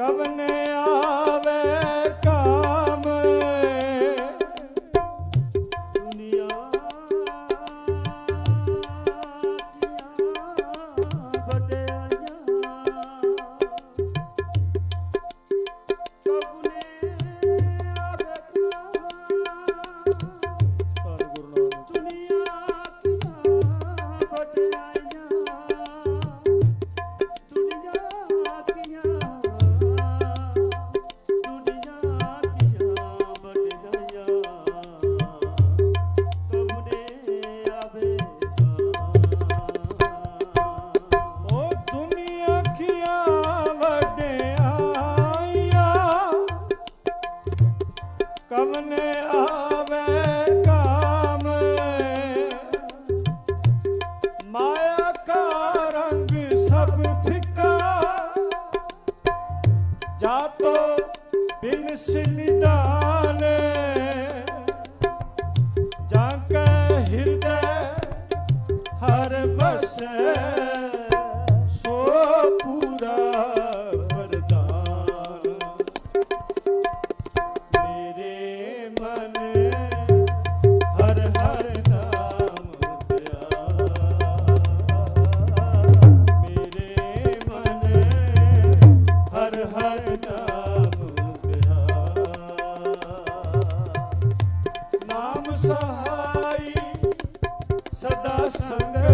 ਕਵਨ ਆਵੇ ਅਵਨੇ ਕਾਮ ਮਾਇਆ ਕਾ ਰੰਗ ਸਭ ਫਿੱਕਾ। ਜਾਤੋ ਬਿਨ ਸਿਨਦਾਨ ਜਾਂ ਕਾ ਹਿਰਦੈ ਹਰ ਬਸੈ ਸਹਾਈ ਸਦਾ ਸੰਗ